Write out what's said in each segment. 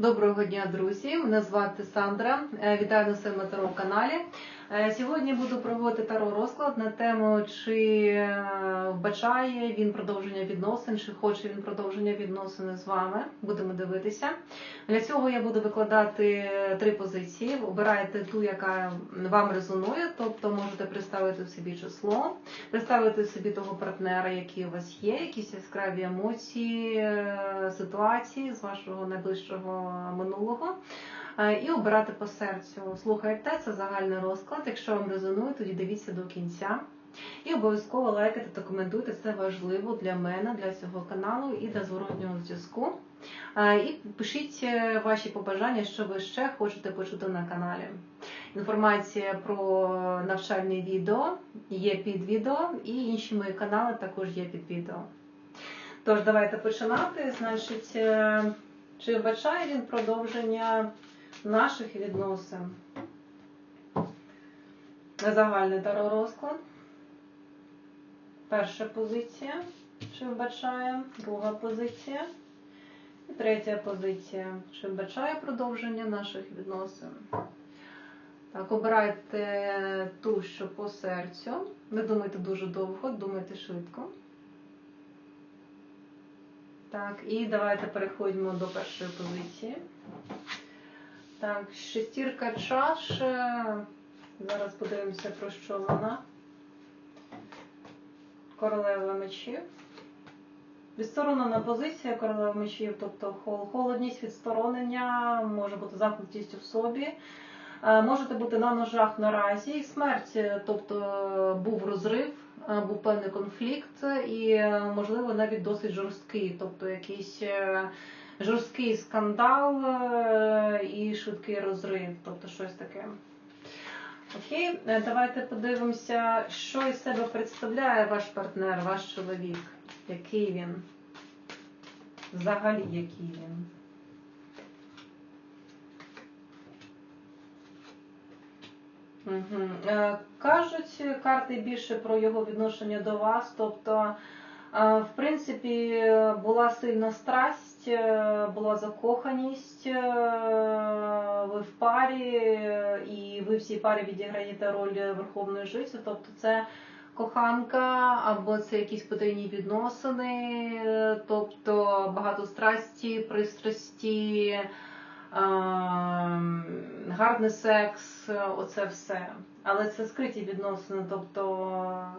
Доброго дня, друзі! Мене звати Сандра. Е, Вітаю на своєму каналі. Е, Сьогодні буду проводити таро розклад на тему, чи е, вбачає він продовження відносин, чи хоче він продовження відносин з вами. Будемо дивитися. Для цього я буду викладати три позиції. Обирайте ту, яка вам резонує, тобто можете представити собі число, представити собі того партнера, який у вас є, якісь яскраві емоції, е, ситуації з вашого найближчого минулого. Е, І обирати по серцю. Слухайте, це загальний розклад. Якщо вам резонує, тоді дивіться до кінця. І обов'язково лайкайте та коментуйте. Це важливо для мене, для цього каналу і для зворотнього зв'язку. Е, І пишіть е, ваші побажання, що ви ще хочете почути на каналі. Інформація про навчальні відео є під відео, і інші мої канали також є під відео. Тож, давайте починати. Значить, чи вбачає він продовження наших відносин? Загальний таро розклад. Перша позиція, чи вбачає, друга позиція. І третя позиція, чи вбачає продовження наших відносин. Так, обирайте ту, що по серцю. Не думайте дуже довго, думайте швидко. Так, і давайте переходимо до першої позиції. Так, шестірка чаш. Зараз подивимося, про що вона. Королева мечів. Відсторонена позиція королева мечів, тобто холодність, відсторонення, може бути замкнутість в собі. Е, Можете бути на ножах наразі, смерть, е, тобто був розрив, е, був певний конфлікт, і, можливо, навіть досить жорсткий, тобто якийсь жорсткий скандал е, і швидкий розрив, тобто щось таке. Окей, е, давайте подивимося, що із себе представляє ваш партнер, ваш чоловік. Який він? Взагалі, який він? Угу. Кажуть карти більше про його відношення до вас. Тобто, в принципі, була сильна страсть, е, була закоханість, е, ви в парі, е, і ви в цій парі відіграєте роль верховної життя. Тобто, це коханка або це якісь потрійні відносини, е, тобто багато страсті, пристрасті. Ем, гарний секс, оце все. Але це скриті відносини. Тобто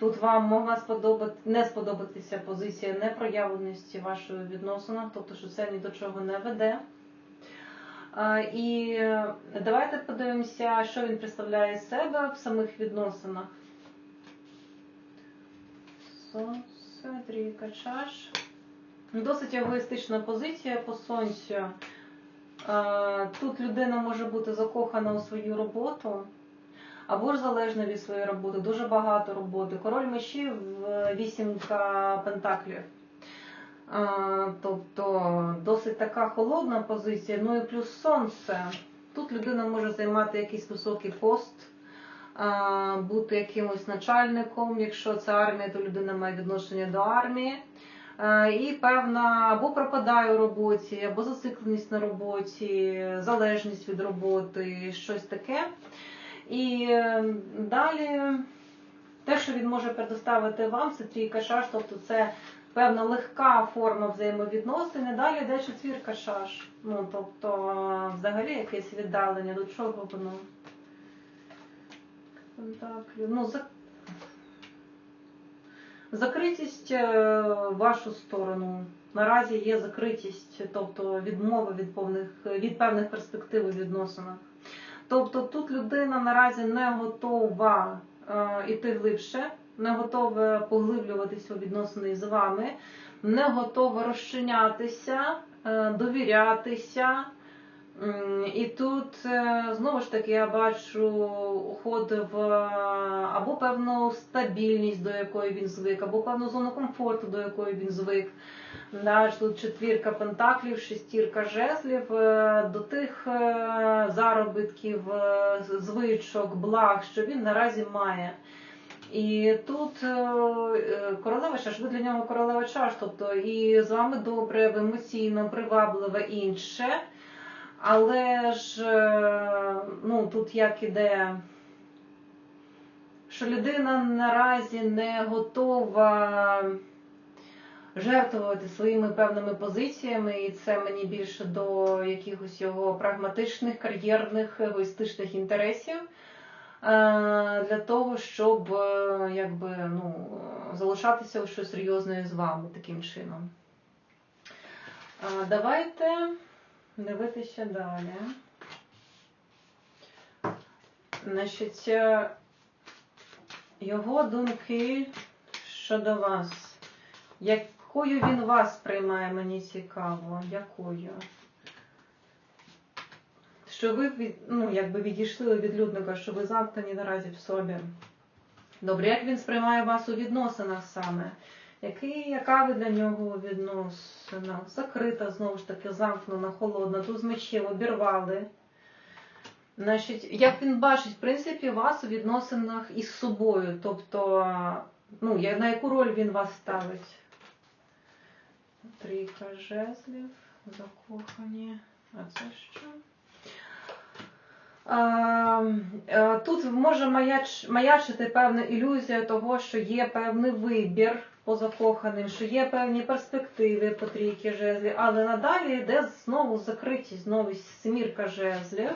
тут вам могла сподобати, не сподобатися позиція непроявленості вашої відносинах, тобто що це ні до чого не веде. Е, І давайте подивимося, що він представляє себе в самих відносинах. Сонце, трійка чаш. Досить егоїстична позиція по сонцю. Е, Тут людина може бути закохана у свою роботу, або ж залежна від своєї роботи, дуже багато роботи. Король мечів, вісімка пентаклів. Тобто досить така холодна позиція, ну і плюс сонце. Тут людина може займати якийсь високий пост, бути якимось начальником. Якщо це армія, то людина має відношення до армії. І певна або пропадає у роботі, або зацикленість на роботі, залежність від роботи, щось таке. І е, далі те, що він може предоставити вам, це трійка шаш, тобто це певна легка форма взаємовідносин. І Далі йде четвірка шаш. Ну, тобто, взагалі якесь віддалення, до чого воно. Ну, за Закритість е, в вашу сторону. Наразі є закритість, тобто відмова від повних від певних перспектив у відносинах. Тобто тут людина наразі не готова е, іти глибше, не готова поглиблюватися у відносини з вами, не готова розчинятися, е, довірятися. І тут е, знову ж таки я бачу уход в е, або певну стабільність, до якої він звик, або певну зону комфорту, до якої він звик. Да, Тут четвірка пентаклів, шестірка жезлів, е, до тих е, заробітків, е, звичок, благ, що він наразі має. І тут королева чаш, ви для нього королева чаш, тобто і з вами добре, емоційно, привабливе інше. Але ж ну, тут як іде, що людина наразі не готова жертвувати своїми певними позиціями, і це мені більше до якихось його прагматичних, кар'єрних, егоїстичних інтересів. е, Для того, щоб е, якби, ну, залишатися у щось серйозне з вами таким чином. Е, Давайте дивитися далі. Значить, його думки щодо вас. Якою він вас приймає, мені цікаво. Якою? Що ви ну, якби відійшли від людника, що ви замкнені наразі в собі. Добре, як він сприймає вас у відносинах саме? Який, яка ви для нього відносина? Закрита, знову ж таки, замкнена, холодна, тут з мечів обірвали. Значить, як він бачить, в принципі, вас у відносинах із собою. Тобто, ну, на яку роль він вас ставить? Трійка жезлів, закохані. А це що? Е, Тут може маяч, маячити певна ілюзія того, що є певний вибір по закоханим, що є певні перспективи по трійки жезлів, але надалі йде знову закритість, знову семірка жезлів.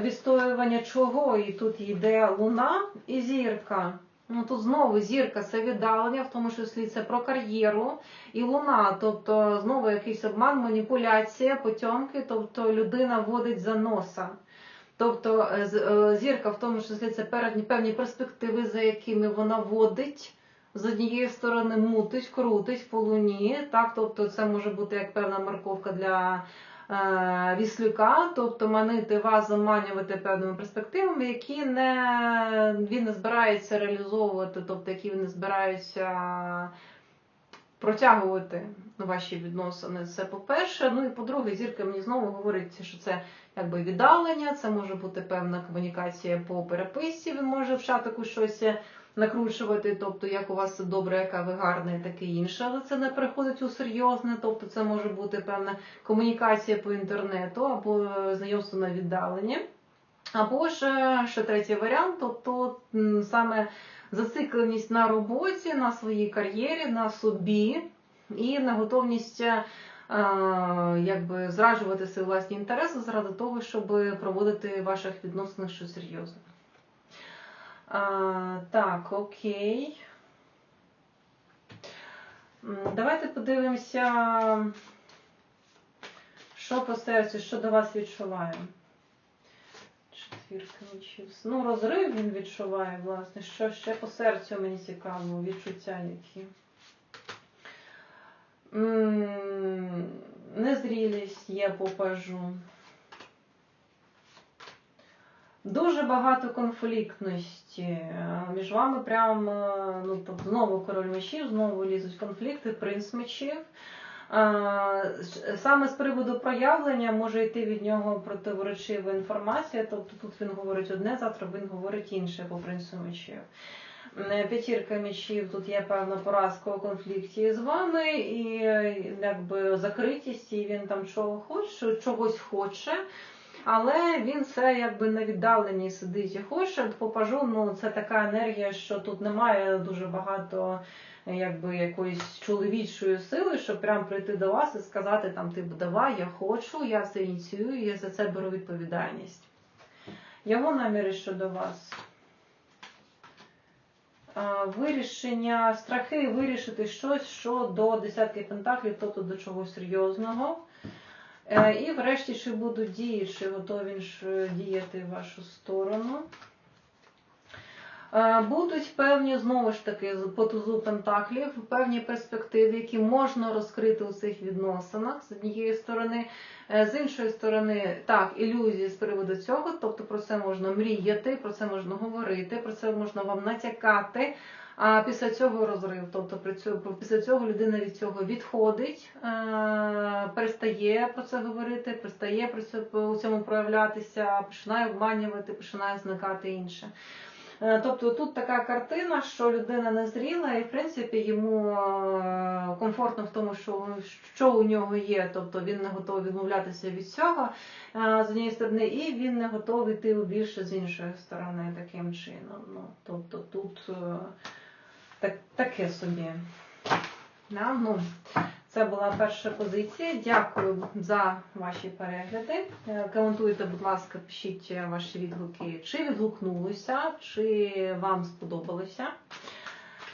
Відстоювання чого? І тут йде луна і зірка. Ну тут знову зірка це віддалення, в тому числі це про кар'єру і луна, тобто знову якийсь обман, маніпуляція, потьомки, тобто людина водить за носа. Тобто е, е, зірка в тому числі це певні перспективи, за якими вона водить. З однієї сторони мутить, крутить по луні, так, тобто це може бути як певна морковка для е, віслюка, тобто манити вас, заманювати певними перспективами, які не, він не збирається реалізовувати, тобто які він не збирається протягувати ваші відносини. Це по-перше. Ну і по-друге, зірка мені знову говорить, що це якби віддалення, це може бути певна комунікація по переписці, він може в щось накручувати, тобто як у вас добре, яка ви гарна і таке інше, але це не переходить у серйозне, тобто це може бути певна комунікація по інтернету або знайомство на віддаленні. Або ж е, ще третій варіант, тобто саме зацикленість на роботі, на своїй кар'єрі, на собі і на готовність е, якби зраджувати свої власні інтереси заради того, щоб проводити ваших відносинах щось серйозне. А, так, окей. Давайте подивимося, що по серцю, що до вас відчуває. Четвірка мечів. Ну, розрив він відчуває, власне. Що ще по серцю мені цікаво, відчуття які. Незрілість є по пажу. Дуже багато конфліктності. Е, Між вами прям, е, ну, знову король мечів, знову лізуть конфлікти, принц мечів. Е, Саме з приводу проявлення може йти від нього противоречива інформація, тобто тут він говорить одне, завтра він говорить інше по принцу мечів. П'ятірка мечів, тут є певна поразка у конфлікті з вами, і якби закритість, і він там чого хоче, чогось хоче. Але він це якби на віддаленні сидить і хоче. По пажу, ну це така енергія, що тут немає дуже багато якби якоїсь чоловічої сили, щоб прям прийти до вас і сказати там, типу, давай, я хочу, я це ініціюю, я за це беру відповідальність. Його наміри щодо вас. Вирішення, страхи вирішити щось, що до десятки пентаклів, тобто до чогось серйозного. Е, І врешті, чи будуть дії, чи готові е, діяти в вашу сторону. Е, Будуть певні, знову ж таки, по тузу пентаклів, певні перспективи, які можна розкрити у цих відносинах з однієї сторони. З іншої сторони, так, ілюзії з приводу цього, тобто про це можна мріяти, про це можна говорити, про це можна вам натякати. А після цього розрив, тобто після цього людина від цього відходить, е, перестає про це говорити, перестає у цьому проявлятися, починає обманювати, починає зникати інше. Е, Тобто тут така картина, що людина незріла, і в принципі йому е, комфортно в тому, що, що у нього є. Тобто він не готовий відмовлятися від цього з однієї сторони, і він не готовий йти більше з іншої сторони таким чином. Ну, тобто тут так, таке собі. Да, ну, це була перша позиція. Дякую за ваші перегляди. Е, Коментуйте, будь ласка, пишіть ваші відгуки, чи відгукнулося, чи вам сподобалося.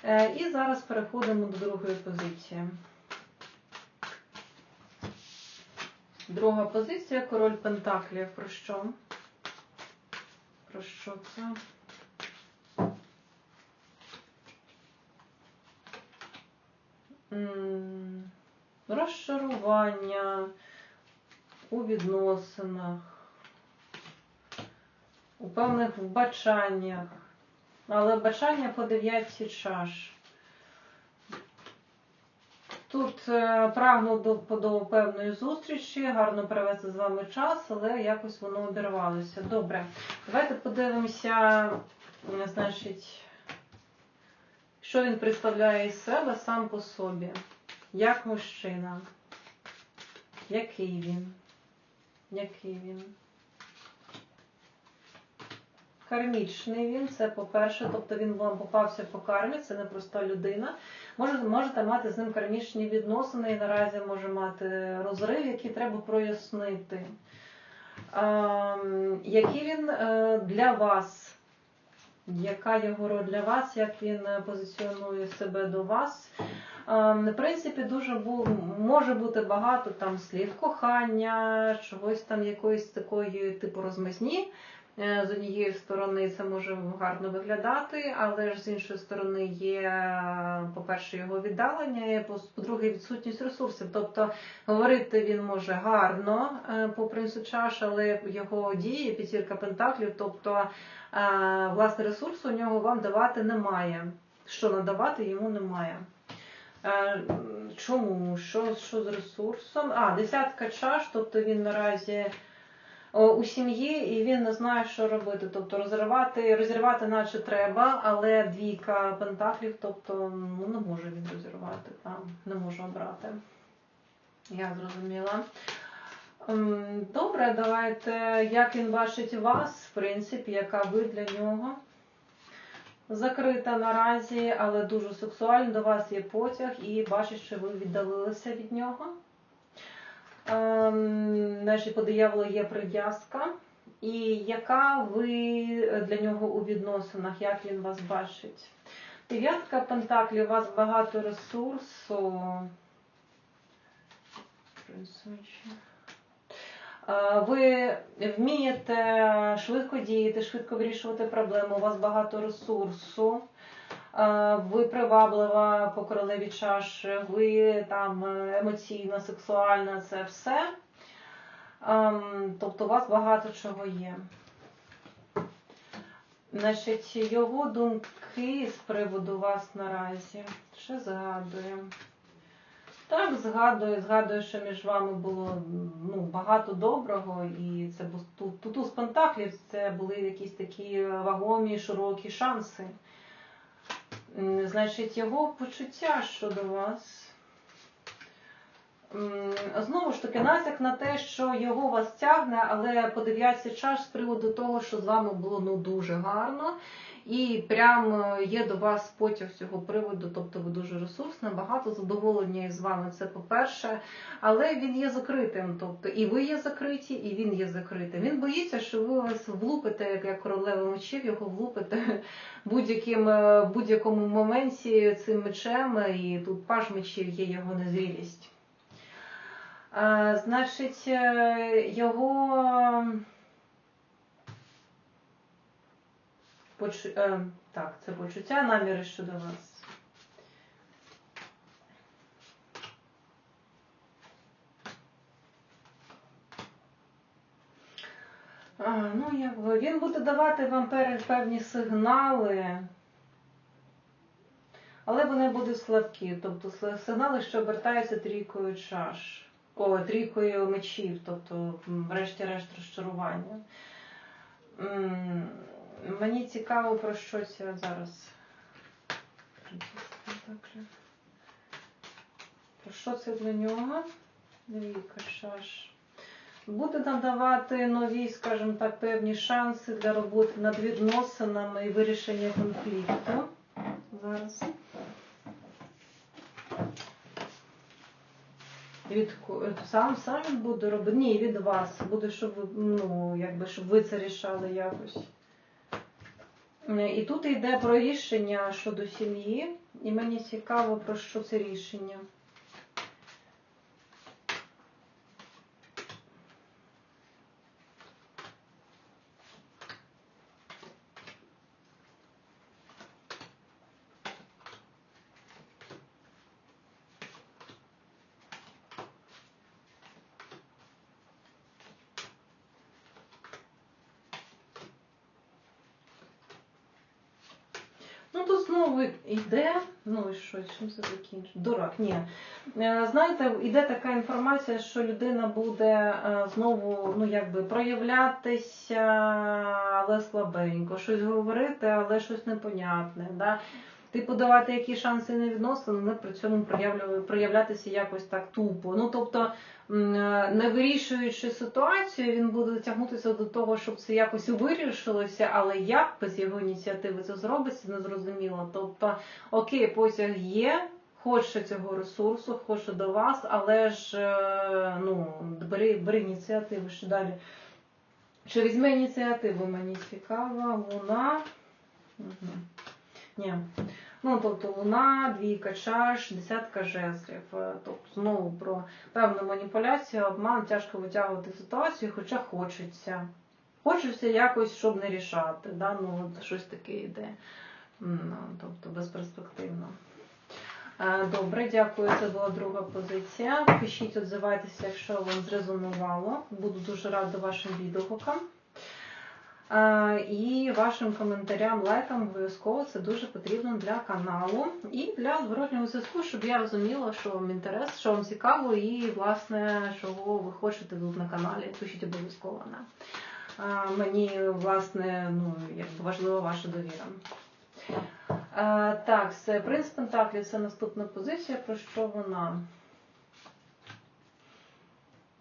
Е, І зараз переходимо до другої позиції. Друга позиція король Пентаклів. Про що? Про що це? Розчарування у відносинах, у певних вбачаннях, але вбачання по дев'ятці чаш. Тут е, прагну до, до певної зустрічі, гарно провести з вами час, але якось воно обірвалося. Добре, давайте подивимося, значить, що він представляє із себе сам по собі. Як мужчина. Який він? Який він? Кармічний він, це по-перше, тобто він вам попався по кармі, це не проста людина. Може, можете мати з ним кармічні відносини і наразі може мати розрив, який треба прояснити. Ем, який він е, для вас? Яка його роль для вас, як він е, позиціонує себе до вас? Ем, В принципі, дуже був, може бути багато там слів кохання, чогось там якоїсь такої типу розмазні. Е, З однієї сторони це може гарно виглядати, але ж з іншої сторони є, е, по-перше, його віддалення, і по- по-друге, відсутність ресурсів. Тобто говорити він може гарно е, по принцу чаш, але його дії, п'ятірка пентаклів, тобто власне ресурсу у нього вам давати немає. Що надавати йому немає. Чому? Що, що з ресурсом? А, десятка чаш, тобто він наразі у сім'ї і він не знає, що робити. Тобто розривати, розірвати наче треба, але двійка пентаклів, тобто ну, не може він розірвати, там, не може обрати. Я зрозуміла. Ем, Добре, давайте, як він бачить вас, в принципі, яка ви для нього закрита наразі, але дуже сексуально. До вас є потяг і бачить, що ви віддалилися від нього. Ем, Значить, по дияволу є прив'язка. І яка ви для нього у відносинах, як він вас бачить? Дев'ятка Пентаклів, у вас багато ресурсу. Е, Ви вмієте швидко діяти, швидко вирішувати проблеми, у вас багато ресурсу, Е, ви приваблива по королеві чаші, ви там е, емоційна, сексуальна, це все. Ем, Тобто у вас багато чого є. Значить, його думки з приводу вас наразі. Що згадує? Так, згадую, згадую, що між вами було ну, багато доброго, і це тут, тут з Пентаклів це були якісь такі вагомі, широкі шанси. Значить, його почуття щодо вас. Знову ж таки, натяк на те, що його вас тягне, але подивляться час з приводу того, що з вами було ну дуже гарно, і прям е, є до вас потяг з цього приводу, тобто ви дуже ресурсна, багато задоволення із вами. Це по-перше, але він є закритим. Тобто і ви є закриті, і він є закритим. Він боїться, що ви вас влупите, як, королева мечів, його влупите будь-яким е, будь-якому моменті цим мечем, і тут паж мечів є його незрілість. Е, Значить, його почу... е, так, це почуття, наміри щодо вас. А, ну, якби він буде давати вам певні сигнали, але вони будуть слабкі. Тобто сигнали, що обертаються трійкою чаш, о, трійкою мечів, тобто, врешті-решт розчарування. Мені цікаво про що це зараз. Про що це для нього? Двійка чаш. Буде надавати нові, скажімо так, певні шанси для роботи над відносинами і вирішення конфлікту. Зараз. Від сам сам буде робити. Ні, від вас. Буде, щоб ви, ну, якби, щоб ви це рішали якось. І тут йде про рішення щодо сім'ї, і мені цікаво, про що це рішення. Ну, тут знову йде, ну і що, чим це закінчить? Дурак, ні. Е, Знаєте, йде така інформація, що людина буде е, знову, ну якби проявлятися, але слабенько, щось говорити, але щось непонятне. Да? Типу давати які шанси не відносини, але при цьому проявлятися якось так тупо. Ну тобто, е, не вирішуючи ситуацію, він буде тягнутися до того, щоб це якось вирішилося, але як без його ініціативи це зробиться, не зрозуміло. Тобто, окей, потяг є. Хоче цього ресурсу, хоче до вас, але ж е, ну, бери, бери ініціативу, що далі. Чи візьме ініціативу, мені цікаво, луна. Угу. Ні. Ну, тобто луна, двійка чаш, десятка жезлів. Е, Тобто знову про певну маніпуляцію, обман, тяжко витягувати ситуацію, хоча хочеться. Хочеться якось, щоб не рішати. Да? Ну, от щось таке йде. Ну, Тобто безперспективно. Е, Добре, дякую. Це була друга позиція. Пишіть, відзивайтеся, якщо вам зрезонувало. Буду дуже рада вашим відгукам. І вашим коментарям, лайкам обов'язково це дуже потрібно для каналу і для зворотнього зв'язку, щоб я розуміла, що вам інтерес, що вам цікаво, і власне, чого ви хочете тут на каналі. Пишіть обов'язково на. Мені власне ну, якби важлива ваша довіра. Так, це принц Пентаклів, це наступна позиція. Про що вона?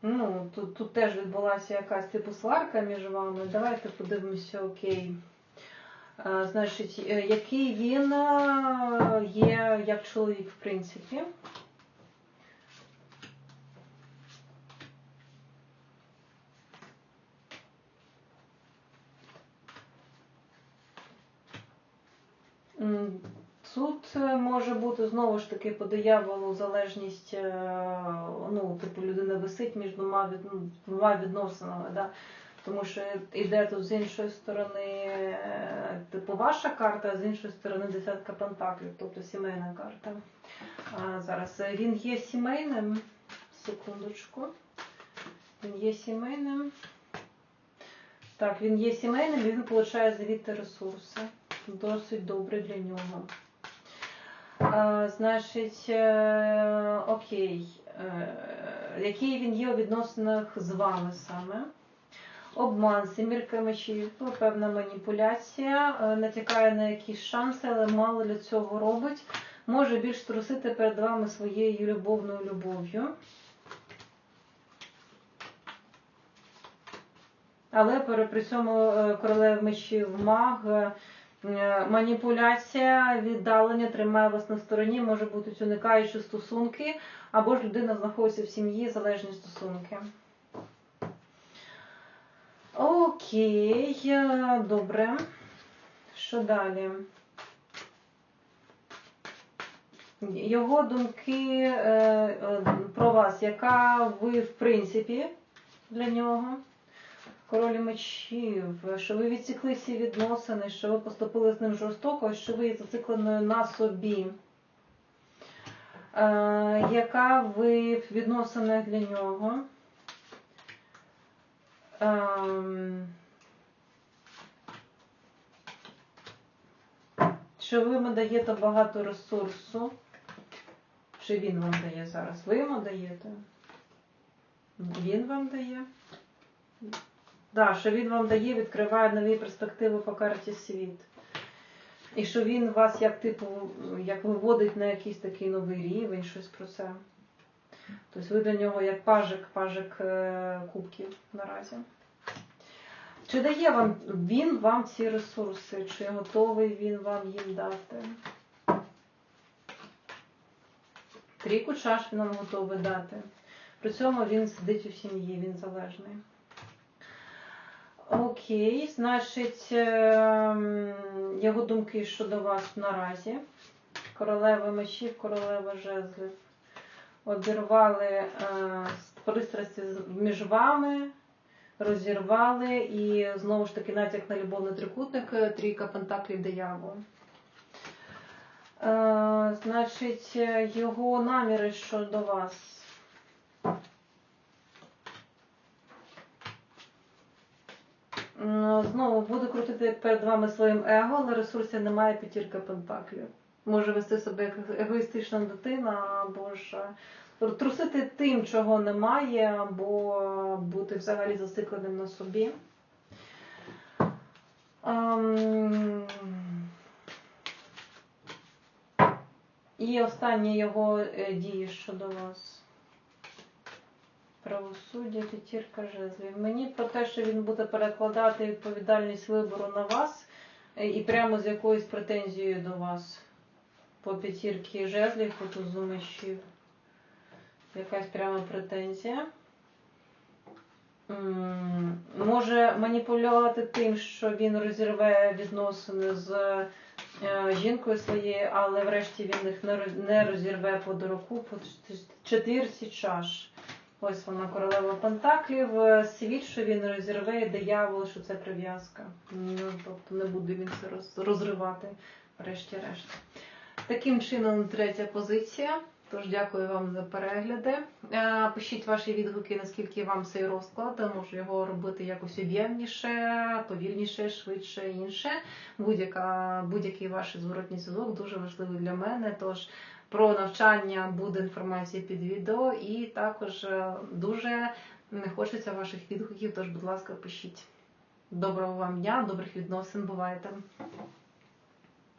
Ну, тут, тут теж відбулася якась типу сварка між вами. Давайте подивимося, окей. А, Значить, е, який він е, є як чоловік, в принципі. Тут може бути знову ж таки по дияволу залежність, е, ну, типу, людина висить між двома, ну, двома відносинами, да? тому що йде тут з іншої сторони, е, типу, ваша карта, а з іншої сторони десятка пентаклів, тобто сімейна карта. А, зараз е, він є сімейним. Секундочку. Він є сімейним. Так, він є сімейним, він отримує звідти ресурси. Досить добре для нього. Значить, е, окей, Е, який він є у відносинах з вами саме? Обман, сімірка мечів, певна маніпуляція, е, натякає на якісь шанси, але мало для цього робить. Може більш трусити перед вами своєю любовною любов'ю. Але при цьому королев мечів маг, маніпуляція, віддалення тримає вас на стороні, може бути уникаючи стосунки, або ж людина знаходиться в сім'ї, залежні стосунки. Окей, е, добре. Що далі? Його думки е, е, про вас, яка ви в принципі для нього? Король мечів, що ви відсікли всі відносини, що ви поступили з ним жорстоко, що ви є зацикленою на собі. Е, яка ви в відносинах для нього? Ем, що ви йому даєте багато ресурсу? Чи він вам дає зараз? Ви йому даєте? Він вам дає? Да, що він вам дає, відкриває нові перспективи по карті світ. І що він вас як типу, як виводить на якийсь такий новий рівень, щось про це. Тобто ви для нього як пажик, пажик е, кубків наразі. Чи дає вам він вам ці ресурси? Чи готовий він вам їм дати? Трійку чаш він нам готовий дати. При цьому він сидить у сім'ї, він залежний. Окей, значить, ем, його думки щодо вас наразі. Королева мечів, королева жезлів. Обірвали е, пристрасті між вами, розірвали і знову ж таки натяк на любовний трикутник, е, трійка пентаклів диявол. Е, значить, його наміри щодо вас. Знову буду крутити перед вами своїм его, але ресурсів немає п'ятірка пентаклів. Може вести себе як егоїстична дитина, або ж е, трусити тим, чого немає, або бути взагалі зацикленим на собі. Ем, І останні його е, дії щодо вас. Правосуддя, п'ятірка жезлів. Мені про те, що він буде перекладати відповідальність вибору на вас е, і прямо з якоюсь претензією до вас. По п'ятірки жезлів, по тузу мечів. Якась пряма претензія. Може маніпулювати тим, що він розірве відносини з е, жінкою своєю, але врешті він їх не розірве по дураку по четвірці чаш. Ось вона королева Пентаклів. Е, Світ, що він розірве, диявол, що це прив'язка. Ну, тобто не буде він це розривати, врешті-решт. Таким чином, третя позиція. Тож дякую вам за перегляди. Е, Пишіть ваші відгуки, наскільки вам цей розклад. Можу його робити якось об'ємніше, повільніше, швидше, інше. Будь-який ваш зворотній зв'язок дуже важливий для мене. Тож про навчання буде інформація під відео, і також е, дуже не хочеться ваших відгуків. Тож, будь ласка, пишіть. Доброго вам дня, добрих відносин. Бувайте!